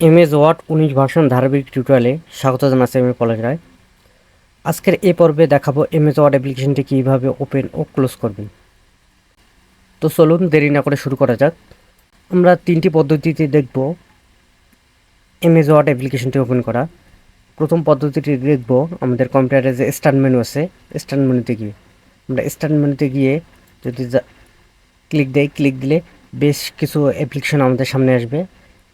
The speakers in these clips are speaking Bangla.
এমএস ওয়ার্ড উনিশ ভার্সন ধারাবাহিক টিউটোরিয়ালে স্বাগত জানাচ্ছি আমি পলাশ রায়। আজকের এই পর্বে দেখাবো এমএস ওয়ার্ড অ্যাপ্লিকেশনটি কীভাবে ওপেন ও ক্লোজ করবেন। তো চলুন দেরি না করে শুরু করা যাক। আমরা তিনটি পদ্ধতিতে দেখব এম এমএস ওয়ার্ড অ্যাপ্লিকেশনটি ওপেন করা। প্রথম পদ্ধতিটি দেখব আমাদের কম্পিউটারে যে স্টার্ট মেনু আছে স্টার্ট মেনুতে গিয়ে। আমরা স্টার্ট মেনুতে গিয়ে যদি ক্লিক দেই ক্লিক দিলে বেশ কিছু অ্যাপ্লিকেশন আমাদের সামনে আসবে।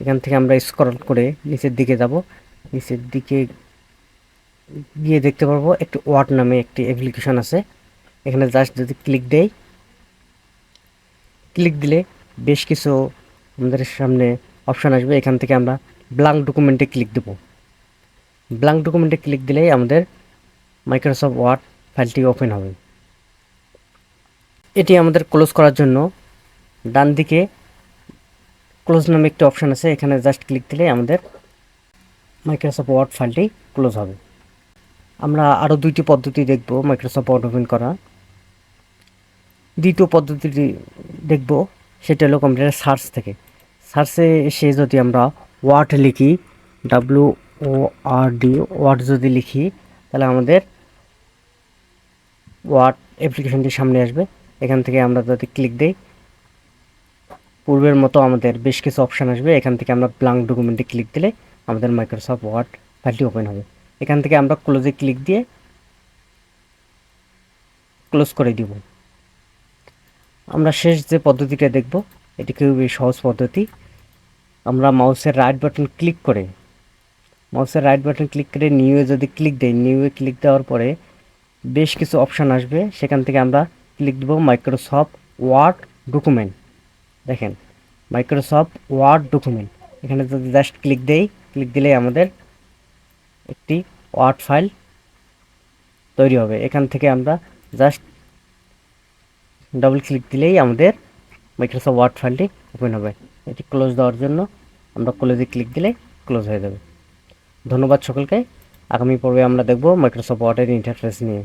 এখান থেকে আমরা স্ক্রল করে নিচের দিকে যাব। নিচের দিকে গিয়ে দেখতে পারব একটি ওয়ার্ড নামে একটি অ্যাপ্লিকেশন আছে। এখানে জাস্ট যদি ক্লিক দেই ক্লিক দিলে বেশ কিছু আমাদের সামনে অপশান আসবে। এখান থেকে আমরা ব্লাঙ্ক ডকুমেন্টে ক্লিক দেব। ব্লাঙ্ক ডকুমেন্টে ক্লিক দিলেই আমাদের মাইক্রোসফট ওয়ার্ড ফাইলটি ওপেন হবে। এটি আমাদের ক্লোজ করার জন্য ডান দিকে ক্লোজ নামে একটি অপশান আছে, এখানে জাস্ট ক্লিক দিলে আমাদের মাইক্রোসফট ওয়ার্ড ফাইলটি ক্লোজ হবে। আমরা আরও দুইটি পদ্ধতি দেখব মাইক্রোসফট ওয়ার্ড ওপেন করা। দ্বিতীয় পদ্ধতিটি দেখব, সেটা হলো কম্পিউটারের সার্চ থেকে। সার্চে এসে যদি আমরা ওয়ার্ড লিখি W O R D Word যদি লিখি, তাহলে আমাদের ওয়ার্ড অ্যাপ্লিকেশনটি সামনে আসবে। এখান থেকে আমরা যদি ক্লিক দিই পূর্বের মতো আমাদের বেশ কিছু অপশান আসবে। এখান থেকে আমরা ব্লাঙ্ক ডকুমেন্টে ক্লিক দিলে আমাদের মাইক্রোসফট ওয়ার্ড ফাইলটি ওপেন হবে। এখান থেকে আমরা ক্লোজে ক্লিক দিয়ে ক্লোজ করে দিব। আমরা শেষ যে পদ্ধতিটা দেখব, এটি খুবই সহজ পদ্ধতি। আমরা মাউসের রাইট বাটন ক্লিক করে মাউসের রাইট বাটন ক্লিক করে নিউয়ে যদি ক্লিক দেই নিউয়ে ক্লিক দেওয়ার পরে বেশ কিছু অপশান আসবে। সেখান থেকে আমরা ক্লিক দেব মাইক্রোসফট ওয়ার্ড ডকুমেন্ট দেখেন মাইক্রোসফট ওয়ার্ড ডকুমেন্ট এখানে যদি জাস্ট ক্লিক দেই ক্লিক দিলেই আমাদের একটি ওয়ার্ড ফাইল তৈরি হবে। এখান থেকে আমরা জাস্ট ডাবল ক্লিক দিলেই আমাদের মাইক্রোসফট ওয়ার্ড ফাইলটি ওপেন হবে। এটি ক্লোজ দেওয়ার জন্য আমরা ক্লোজে ক্লিক দিলে ক্লোজ হয়ে যাবে। ধন্যবাদ সকলকে। আগামী পর্বে আমরা দেখব মাইক্রোসফট ওয়ার্ডের ইন্টারফেস নিয়ে।